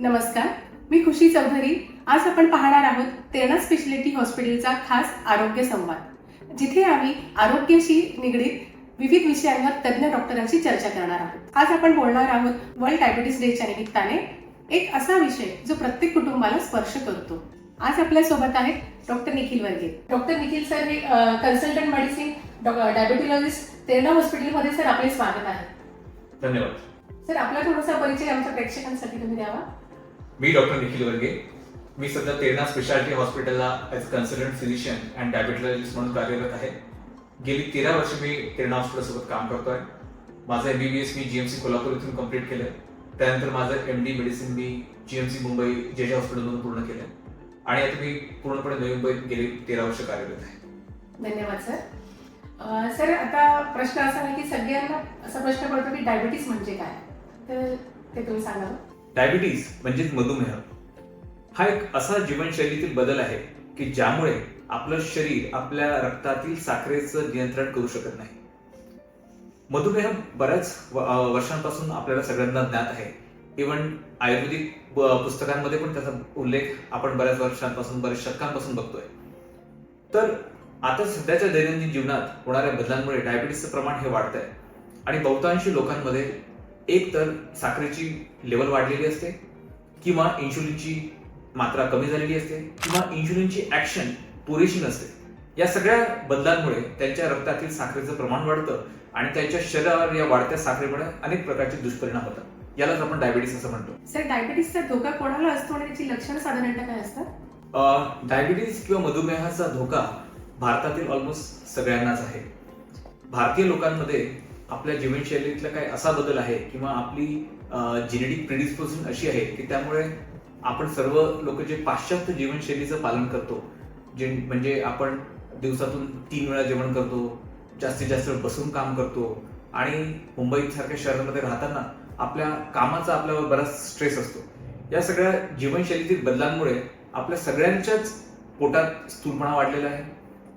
नमस्कार मी खुशी चौधरी. आज आपण पाहणार आहोत तेरणा स्पेशालिटी हॉस्पिटलचा खास आरोग्य संवाद. जिथे आम्ही आरोग्याशी निगडीत विविध विषयांवर तज्ज्ञ डॉक्टरांशी चर्चा करणार आहोत. आज आपण बोलणार आहोत वर्ल्ड डायबिटीस डेच्या निमित्ताने एक असा विषय जो प्रत्येक कुटुंबाला स्पर्श करतो. आज आपल्यासोबत आहेत डॉक्टर निखिल वर्गे. डॉक्टर निखिल सर हे कन्सल्टंट मेडिसिन डायबिटोलॉजिस्ट तेरणा हॉस्पिटलमध्ये सर आपले स्वागत आहे. धन्यवाद. सर आपला थोडासा परिचय आमच्या प्रेक्षकांसाठी तुम्ही द्यावा. मी डॉक्टर निखिल वर्गे. मी सध्या तेरणा स्पेशालिटी हॉस्पिटलला as consultant physician and diabetologist म्हणून कार्यरत आहे. गेली तेरा वर्ष मी तेरणा हॉस्पिटलसोबत काम करतोय. माझं एम बी बी एस मी जी एम सी कोल्हापूर इथून कंप्लीट केलं त्यानंतर माझं एम डी मेडिसिन मी सी मुंबई जे जे हॉस्पिटलमधून पूर्ण केलं आणि आता मी पूर्णपणे नवी मुंबईत गेली तेरा वर्ष कार्यरत आहे. धन्यवाद सर. सर आता प्रश्न असा आहे की सगळ्यांना असा प्रश्न पडतो की डायबिटीस म्हणजे काय? तर ते तुम्ही सांगावं डायबिटीज म्हणजेच मधुमेह. हा एक असा जीवनशैलीतील बदल आहे की ज्यामुळे आपलं शरीर आपल्या रक्तातील साखरेचं नियंत्रण करू शकत नाही. मधुमेह बऱ्याच वर्षांपासून आपल्याला सगळ्यांना ज्ञात आहे. इवन आयुर्वेदिक पुस्तकांमध्ये पण त्याचा उल्लेख आपण बऱ्याच वर्षांपासून बऱ्याच शतकांपासून बघतोय. तर आता सध्याच्या दैनंदिन जीवनात होणाऱ्या बदलांमुळे डायबिटीसचं प्रमाण हे वाढत आहे आणि बहुतांशी लोकांमध्ये एक तर साखरेची लेवल वाढलेली असते किंवा इन्शुलिनची मात्रा कमी झालेली असते किंवा इन्शुलिनची ऍक्शन पुरेशी नसते. या सगळ्या बदलांमुळे त्यांच्या रक्तातील साखरेचं प्रमाण वाढतं आणि त्यांच्या शरीरावर या वाढत्या साखरेमुळे अनेक प्रकारचे दुष्परिणाम होतात. यालाच आपण डायबिटीस असं म्हणतो. सर डायबिटीसचा धोका कोणाला असतो आणि त्याची लक्षणं साधारणतः काय असतात? डायबिटीज किंवा मधुमेहाचा धोका भारतातील ऑलमोस्ट सगळ्यांनाच आहे. भारतीय लोकांमध्ये आपल्या जीवनशैलीतला काही असा बदल आहे किंवा आपली जेनेटिक प्रिडिस्पोजिशन अशी आहे की त्यामुळे आपण सर्व लोक जे पाश्चात्य जीवनशैलीचं पालन करतो जे म्हणजे आपण दिवसातून तीन वेळा जेवण करतो जास्तीत जास्त बसून काम करतो आणि मुंबईत सारख्या शहरामध्ये राहताना आपल्या कामाचा आपल्यावर बराच स्ट्रेस असतो. या सगळ्या जीवनशैलीतील बदलांमुळे आपल्या सगळ्यांच्याच पोटात स्थूलपणा वाढलेला आहे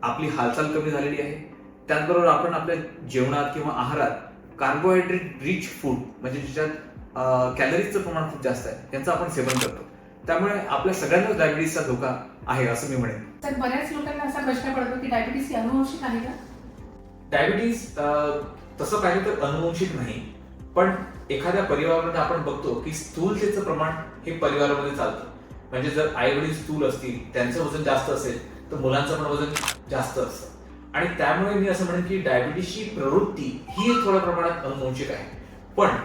आपली हालचाल कमी झालेली आहे त्याचबरोबर आपण आपल्या जेवणात किंवा आहारात कार्बोहायड्रेट रिच फूड म्हणजे ज्याच्यात कॅलरीजचं प्रमाण खूप जास्त आहे यांचं आपण सेवन करतो. त्यामुळे आपल्या सगळ्यांनाच डायबिटीसचा धोका आहे असं मी म्हणेन. तर बऱ्याच लोकांना असा प्रश्न पडतो की डायबिटीस अनुवंशिक आहे का? डायबिटीज तसं पाहिलं तर अनुवंशिक नाही पण एखाद्या परिवारामध्ये आपण बघतो की स्थूलतेचं प्रमाण हे परिवारामध्ये चालतं. म्हणजे जर आई वडील स्थूल असतील त्यांचं वजन जास्त असेल तर मुलांचं पण वजन जास्त असतं. आणि त्यामुळे मी असं म्हणेन की डायबिटीसची प्रवृत्ती ही थोड्या प्रमाणात अनुवंशिक आहे. पण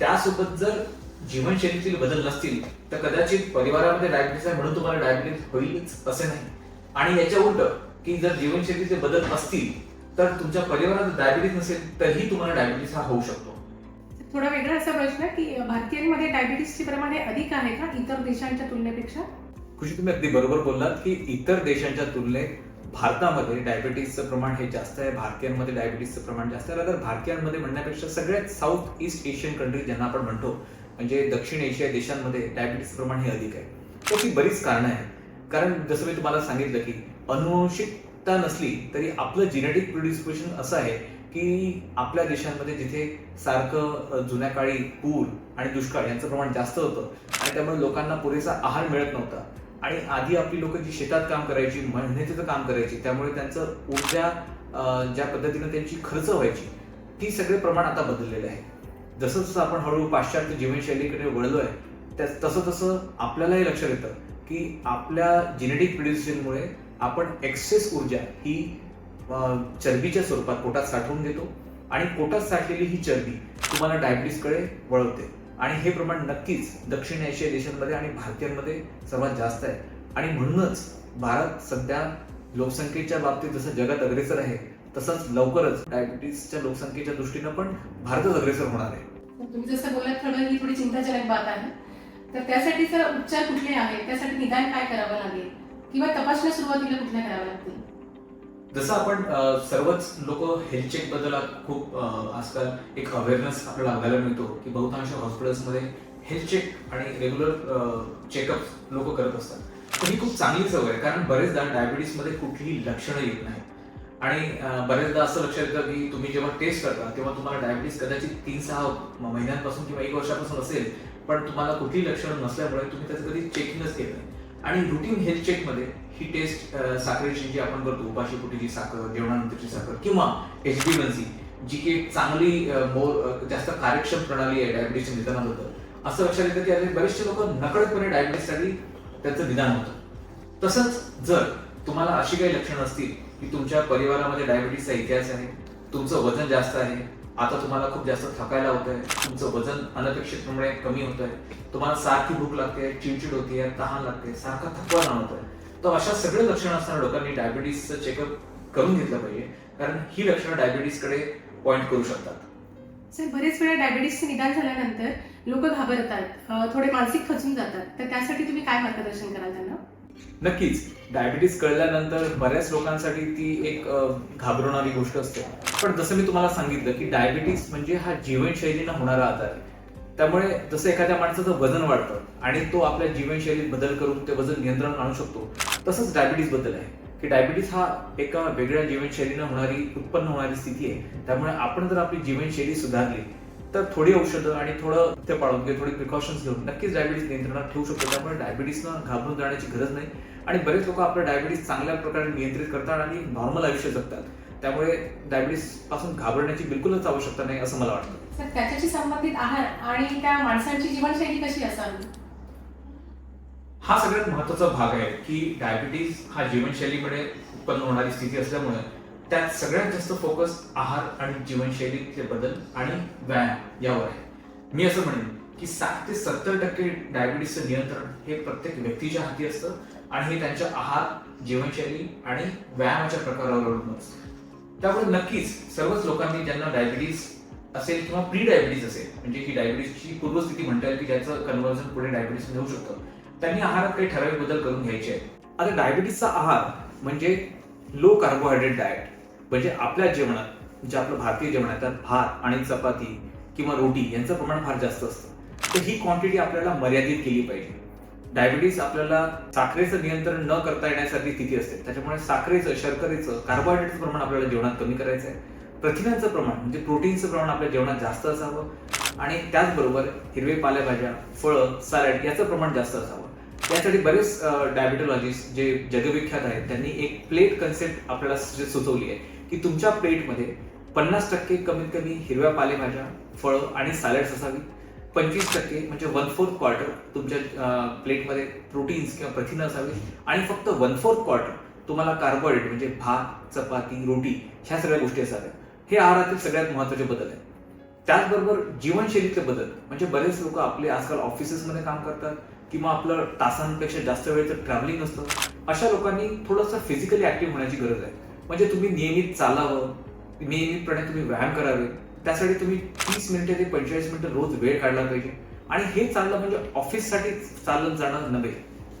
त्यासोबत जर जीवनशैलीतील बदल नसतील तर कदाचित परिवारामध्ये डायबिटीस आहे म्हणून तुम्हाला डायबिटीस होईलच असे नाही. आणि याच्या उलट की जर जीवनशैलीचे बदल असतील तर तुमच्या परिवारात डायबिटीस नसेल तरीही तुम्हाला डायबिटीस हा होऊ शकतो. थोडा वेगळा असा प्रश्न की भारतीयांमध्ये डायबिटीसचे प्रमाण हे अधिक आहे का इतर देशांच्या तुलनेपेक्षा? खुशी तुम्ही अगदी बरोबर बोललात की इतर देशांच्या तुलनेत भारतामध्ये डायबिटीसचं प्रमाण हे जास्त आहे भारतीयांमध्ये डायबिटीसचं प्रमाण जास्त आहे. तर भारतीयांमध्ये म्हणण्यापेक्षा सगळ्यात साऊथ ईस्ट एशियन कंट्री ज्यांना आपण म्हणतो म्हणजे दक्षिण एशिया देशांमध्ये डायबिटीसचं प्रमाण हे अधिक आहे. ही बरीच कारणं आहेत. कारण जसं मी तुम्हाला सांगितलं की अनुवंशिकता नसली तरी आपलं जेनेटिक प्रिडिस्पोजिशन असं आहे की आपल्या देशांमध्ये जिथे सारखं जुन्या काळी पूर आणि दुष्काळ यांचं प्रमाण जास्त होतं आणि त्यामुळे लोकांना पुरेसा आहार मिळत नव्हता. आणि आधी आपली लोक जी शेतात काम करायची मेहनतीचं काम करायची त्यामुळे त्यांचं ऊर्जा ज्या पद्धतीनं त्यांची खर्च व्हायची ती सगळे प्रमाण आता बदललेलं आहे. जसं जसं आपण हळूहळू पाश्चात्य जीवनशैलीकडे वळलो आहे त्या तसं तसं आपल्यालाही लक्षात येतं की आपल्या जेनेटिक प्रिडिस्पोजिशनमुळे आपण एक्सेस ऊर्जा ही चरबीच्या स्वरूपात पोटात साठवून घेतो आणि पोटात साठलेली ही चरबी तुम्हाला डायबिटीसकडे वळवते. आणि हे प्रमाण नक्कीच दक्षिण आशिया देशांमध्ये आणि भारतीयांमध्ये सर्वात जास्त आहे. आणि म्हणूनच भारत सध्या लोकसंख्येच्या बाबतीत जसं जगात अग्रेसर आहे तसंच लवकरच डायबिटीसच्या लोकसंख्येच्या दृष्टीनं पण भारतच अग्रेसर होणार आहे. तुम्ही जसं बोललात थोडं ही थोडी चिंताजनक बात आहे. तर त्यासाठी सर उपचार कुठले आहेत त्यासाठी निदान काय करावं लागेल? किंवा तपासण्या सुरुवातीला कुठल्या कराव्या लागतील? जसं आपण सर्वच लोक हेल्थ चेकबद्दल खूप आजकाल एक अवेअरनेस आपल्याला बघायला मिळतो की बहुतांश हॉस्पिटल्समध्ये हेल्थ चेक आणि रेग्युलर चेकअप लोक करत असतात. तर ही खूप चांगली सवय आहे कारण बरेचदा डायबिटीसमध्ये कुठलीही लक्षणं येत नाही आणि बरेचदा असं लक्षात येतं की तुम्ही जेव्हा टेस्ट करता तेव्हा तुम्हाला डायबिटीस कदाचित तीन सहा महिन्यांपासून किंवा एक वर्षापासून असेल पण तुम्हाला कुठलीही लक्षणं नसल्यामुळे तुम्ही त्याचं कधी चेकिंगच केलं नाही. आणि रुटीन हेल्थ चेकमध्ये ही टेस्ट साखरेची जी आपण करतो उपाशी फुटीची साखर जेवणानंतरची साखर किंवा एच बी जी की एक चांगली मोर जास्त कार्यक्षम प्रणाली आहे डायबिटीसच्या निदानाबद्दल असं लक्षात येतं की अरे बरेचसे लोक नकळतपणे डायबिटीससाठी त्यांचं निदान होतं. तसंच जर तुम्हाला अशी काही लक्षणं असतील की तुमच्या परिवारामध्ये डायबिटीसचा इतिहास आहे तुमचं वजन जास्त आहे आता तुम्हाला खूप जास्त थकायला होत आहे तुमचं वजन अनपेक्षितपणे कमी होत आहे तुम्हाला सारखी भूक लागते चिडचिड होते तहान लागते सारखा थकवा जाणवत आहे तर अशा सगळे लक्षणं असणाऱ्या लोकांनी डायबिटीसचं चेकअप करून घेतलं पाहिजे कारण ही लक्षणं डायबिटीसकडे पॉइंट करू शकतात. सर बरेच वेळा डायबिटीसचे निदान झाल्यानंतर लोक घाबरतात थोडे मानसिक खचून जातात. तर त्यासाठी तुम्ही काय मार्गदर्शन कराल त्यांना? नक्कीच. डायबिटीस कळल्यानंतर बऱ्याच लोकांसाठी ती एक घाबरवणारी गोष्ट असते. पण जसं मी तुम्हाला सांगितलं की डायबिटीस म्हणजे हा जीवनशैलीनं होणारा आजार आहे. त्यामुळे जसं एखाद्या माणसाचं वजन वाढतं आणि तो आपल्या जीवनशैलीत बदल करून ते वजन नियंत्रण आणू शकतो तसंच डायबिटीसबद्दल आहे. की डायबिटीस हा एका वेगळ्या जीवनशैलीनं होणारी उत्पन्न होणारी स्थिती आहे. त्यामुळे आपण जर आपली जीवनशैली सुधारली तर थोडी औषधं आणि थोडं ते पाळून किंवा थोडी प्रिकॉशन्स घेऊन. नक्कीच डायबिटीस नियंत्रणात ठेवू शकतो. त्यामुळे डायबिटीसनं घाबरून जाण्याची गरज नाही. आणि बरेच लोक आपलं डायबिटीस चांगल्या प्रकारे नियंत्रित करतात आणि नॉर्मल आयुष्य जगतात. त्यामुळे डायबिटीसपासून घाबरण्याची बिलकुलच आवश्यकता नाही असं मला वाटतं. सर त्याच्याशी संबंधित आहार आणि त्या माणसांची जीवनशैली कशी असावी? हा सगळ्यात महत्त्वाचा भाग आहे की डायबिटीस हा जीवनशैलीमुळे उत्पन्न होणारी स्थिती असल्यामुळे त्यात सगळ्यात जास्त फोकस आहार आणि जीवनशैलीतले बदल आणि व्यायाम यावर आहे. मी असं म्हणेन की साठ ते सत्तर टक्के डायबिटीसचं नियंत्रण हे प्रत्येक व्यक्तीच्या हाती असतं आणि हे त्यांच्या आहार जीवनशैली आणि व्यायामाच्या प्रकारावर अवलंबून असतं. त्यामुळे नक्कीच सर्वच लोकांनी ज्यांना डायबिटीस असेल किंवा प्री डायबिटीस असेल म्हणजे ही डायबिटीसची पूर्वस्थिती म्हणता येईल की ज्याचं कन्व्हर्जन पुढे डायबिटीस होऊ शकतं त्यांनी आहारात काही ठराविक बदल करून घ्यायचे आहेत. आता डायबिटीसचा आहार म्हणजे लो कार्बोहायड्रेट डाएट म्हणजे आपल्या जेवणात जे आपलं भारतीय जेवण आहे त्यात भात आणि चपाती किंवा रोटी यांचं प्रमाण फार जास्त असतं. तर ही क्वांटिटी आपल्याला मर्यादित केली पाहिजे. डायबिटीस आपल्याला साखरेचं नियंत्रण न करता येण्यासारखी स्थिती असते. त्याच्यामुळे साखरेचं शर्करेचं कार्बोहायड्रेटचं प्रमाण आपल्याला जेवणात कमी करायचं आहे. प्रथिनांचं प्रमाण म्हणजे प्रोटीनचं प्रमाण आपल्या जेवणात जास्त असावं. आणि त्याचबरोबर हिरवे पालेभाज्या फळं सॅलड याचं प्रमाण जास्त असावं. यासाठी बरेच डायबिटोलॉजिस्ट जे जगविख्यात आहेत त्यांनी एक प्लेट कन्सेप्ट आपल्याला सुचवली आहे की तुमच्या प्लेटमध्ये पन्नास टक्के कमीत कमी हिरव्या पालेभाज्या फळं आणि सॅलड्स असावी. पंचवीस टक्के म्हणजे वन फोर्थ क्वार्टर तुमच्या प्लेटमध्ये प्रोटीन्स किंवा प्रथिनं असावी. आणि फक्त वन फोर्थ क्वार्टर तुम्हाला कार्बोहायड्रेट म्हणजे भात चपाती रोटी ह्या सगळ्या गोष्टी असाव्या हे आहारातील सगळ्यात महत्त्वाचे बदल आहे त्याचबरोबर जीवनशैलीतले बदल. म्हणजे बरेच लोक आपले आजकाल ऑफिसेसमध्ये काम करतात. किंवा आपलं तासांपेक्षा जास्त वेळेचं ट्रॅव्हलिंग असतं अशा लोकांनी थोडंसं फिजिकली ऍक्टिव्ह होण्याची गरज आहे. म्हणजे तुम्ही नियमित चालावं नियमितपणे तुम्ही व्यायाम करावे त्यासाठी तुम्ही तीस मिनिटे ते पंचेचाळीस मिनिटं रोज वेळ काढला पाहिजे. आणि हे चाललं म्हणजे ऑफिससाठी चालत जाणं नव्हे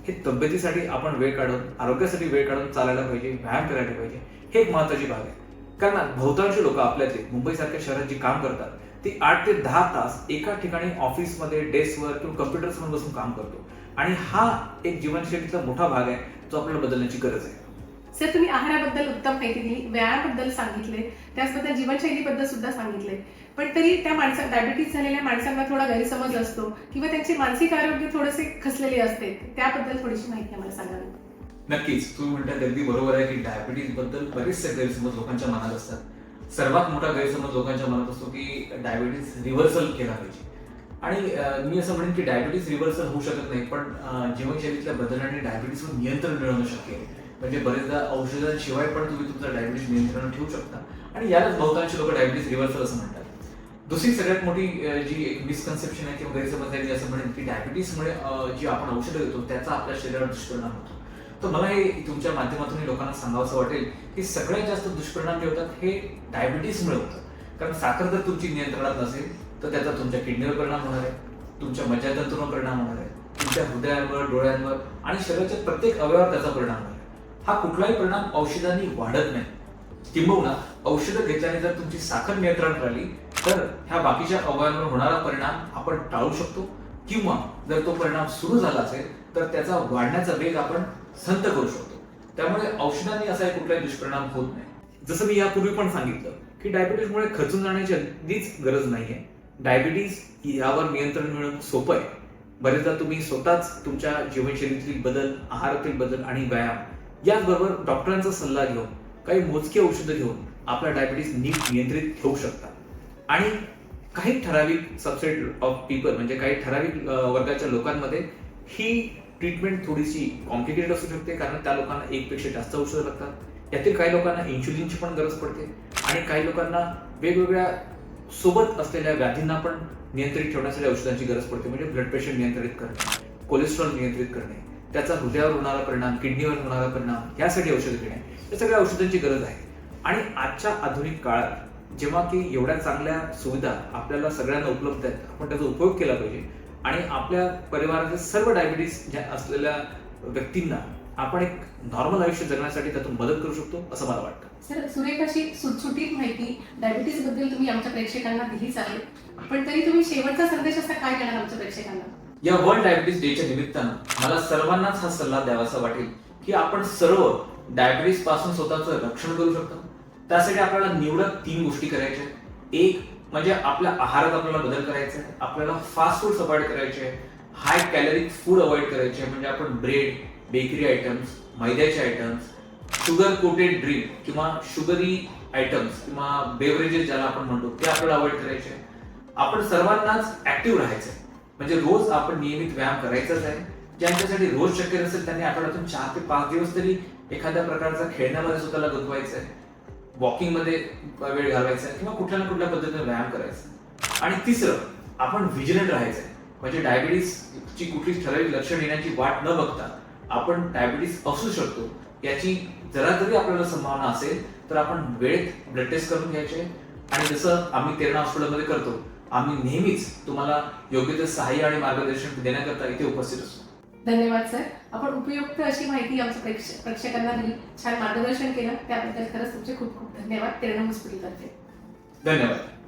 हे तब्येतीसाठी आपण वेळ काढून आरोग्यासाठी वेळ काढून चालायला पाहिजे व्यायाम करायला पाहिजे हे एक महत्वाची भाग आहे. कारण बहुतांश लोक आपल्यातले मुंबईसारख्या शहरात जी काम करतात ती आठ ते दहा तास एका ठिकाणी ऑफिसमध्ये डेस्कवर किंवा कम्प्युटर्सवर बसून काम करतो. आणि हा एक जीवनशैलीचा मोठा भाग आहे जो आपल्याला बदलण्याची गरज आहे. सर तुम्ही आहाराबद्दल उत्तम माहिती दिली व्यायामाबद्दल सांगितले त्याचबद्दल जीवनशैलीबद्दल सुद्धा सांगितले. पण तरी त्या माणसा डायबिटीस झालेल्या माणसांना थोडा गैरसमज असतो किंवा त्यांचे मानसिक आरोग्य थोडेसे खचलेले असते त्याबद्दल थोडीशी माहिती आम्हाला सांगावी नक्कीच. तुम्ही म्हणतात अगदी बरोबर आहे की डायबिटीजबद्दल बरेचसे गैरसमज लोकांच्या मनात असतात. सर्वात मोठा गैरसमज लोकांच्या मनात असतो की डायबिटीस रिव्हर्सल केला पाहिजे. आणि मी असं म्हणेन की डायबिटीज रिव्हर्सल होऊ शकत नाही पण जीवनशैलीतल्या बदलाने डायबिटीसवर नियंत्रण मिळवणं शक्य आहे. म्हणजे बरेचदा औषधांशिवाय पण तुम्ही तुमचं डायबिटीस नियंत्रण ठेवू शकता. आणि यालाच बहुतांश लोक डायबिटीज रिव्हर्सल असं म्हणतात. दुसरी सगळ्यात मोठी जी एक मिसकन्सेप्शन आहे किंवा गैरसमज आहे मी असं म्हणेन की डायबिटीसमुळे जी आपण औषधं घेतो त्याचा आपल्या शरीरावर दुष्परिणाम होतो. तर मला हे तुमच्या माध्यमातून हे लोकांना सांगावंसं वाटेल की सगळ्यात जास्त दुष्परिणाम जे होतात हे डायबिटीसमुळे होतात. कारण साखर जर तुमची नियंत्रणात नसेल तर त्याचा तुमच्या किडनीवर परिणाम होणार आहे तुमच्या मज्जातंतूंवर परिणाम होणार आहे तुमच्या हृदयांवर डोळ्यांवर आणि शरीराच्या प्रत्येक अवयवावर त्याचा परिणाम होणार आहे. हा कुठलाही परिणाम औषधांनी वाढत नाही. किंबहुना औषधं घेतल्याने जर तुमची साखर नियंत्रण राहिली तर ह्या बाकीच्या अवयवांवर होणारा परिणाम आपण टाळू शकतो. किंवा जर तो परिणाम सुरू झाला असेल तर त्याचा वाढण्याचा वेग आपण संत करू शकतो. त्यामुळे औषधांनी असा एक कुठलाही दुष्परिणाम होत नाही. जसं मी यापूर्वी पण सांगितलं की डायबिटीसमुळे खचून जाण्याची अगदीच गरज नाहीये. डायबिटीज यावर नियंत्रण मिळवणं सोपं आहे. बरेचदा तुम्ही स्वतःच तुमच्या जीवनशैलीतील बदल आहारातील बदल आणि व्यायाम याचबरोबर डॉक्टरांचा सल्ला घेऊन काही मोजकी औषधं घेऊन आपला डायबिटीस नीट नियंत्रित ठेवू शकता. आणि काही ठराविक सबसेट ऑफ पीपल म्हणजे काही ठराविक वर्गाच्या लोकांमध्ये ही ट्रीटमेंट थोडीशी कॉम्प्लिकेटेड असू शकते कारण त्या लोकांना एकपेक्षा जास्त औषधं लागतात. यातील काही लोकांना इन्शुलिनची पण गरज पडते आणि काही लोकांना वेगवेगळ्या सोबत असलेल्या व्याधींना पण नियंत्रित ठेवण्यासाठी औषधांची गरज पडते म्हणजे ब्लड प्रेशर नियंत्रित करणे कोलेस्ट्रॉल नियंत्रित करणे त्याचा हृदयावर होणारा परिणाम किडनीवर होणारा परिणाम यासाठी औषधं घेणे या सगळ्या औषधांची गरज आहे. आणि आजच्या आधुनिक काळात जेव्हा की एवढ्या चांगल्या सुविधा आपल्याला सगळ्यांना उपलब्ध आहेत आपण त्याचा उपयोग केला पाहिजे आणि आपल्या परिवारातील सर्व डायबिटीस ज्या असलेल्या व्यक्तींना आपण एक नॉर्मल आयुष्य जगण्यासाठी त्यातून मदत करू शकतो असं मला वाटतं. सर सुरेख अशी सुटसुटीत माहिती डायबिटीजबद्दल तुम्ही आमच्या प्रेक्षकांना दिलीच आहे. पण तरी तुम्ही शेवटचा संदेश असा काय देणार आमच्या प्रेक्षकांना? या वर्ल्ड डायबिटीस डेच्या निमित्तानं मला सर्वांनाच हा सल्ला द्यावासा वाटेल की आपण सर्व डायबिटीसपासून स्वतःचं रक्षण करू शकतो. त्यासाठी आपल्याला निवडक तीन गोष्टी करायच्या. एक म्हणजे आपल्या आहारात आपल्याला बदल करायचा आहे आपल्याला फास्ट फूड अवॉइड करायचे आहे हाय कॅलरी फूड अवॉइड करायचे आहे म्हणजे आपण ब्रेड बेकरी आयटम्स मैद्याचे आयटम्स शुगर कोटेड ड्रिंक किंवा शुगरी आयटम्स किंवा बेवरेजेस ज्याला आपण म्हणतो ते आपल्याला अवॉइड करायचे आपण सर्वांनाच ऍक्टिव्ह राहायचं आहे. म्हणजे रोज आपण नियमित व्यायाम करायचाच आहे. ज्यांच्यासाठी रोज शक्य नसेल त्यांनी आठवड्यातून चार ते पाच दिवस तरी एखाद्या प्रकारचा खेळण्यामध्ये स्वतःला गुंतवायचं आहे. वॉकिंगमध्ये वेळ घालवायचा किंवा कुठल्या ना कुठल्या पद्धतीने व्यायाम करायचा. आणि तिसरं आपण व्हिजिलंट राहायचं. म्हणजे डायबिटीसची कुठली ठराविक लक्षण येण्याची वाट न बघता आपण डायबिटीस असू शकतो याची जरा जरी आपल्याला संभावना असेल तर आपण वेळेत ब्लड टेस्ट करून घ्यायचे. आणि जसं आम्ही तेरणा हॉस्पिटलमध्ये करतो आम्ही नेहमीच तुम्हाला योग्य ते सहाय्य आणि मार्गदर्शन देण्याकरता इथे उपस्थित असतो. धन्यवाद सर. आपण उपयुक्त अशी माहिती आमच्या प्रेक्ष प्रेक्षकांना दिली. छान मार्गदर्शन केलं. त्याबद्दल खरंच तुमचे खूप खूप धन्यवाद. प्रेरणा हॉस्पिटलतर्फे. धन्यवाद.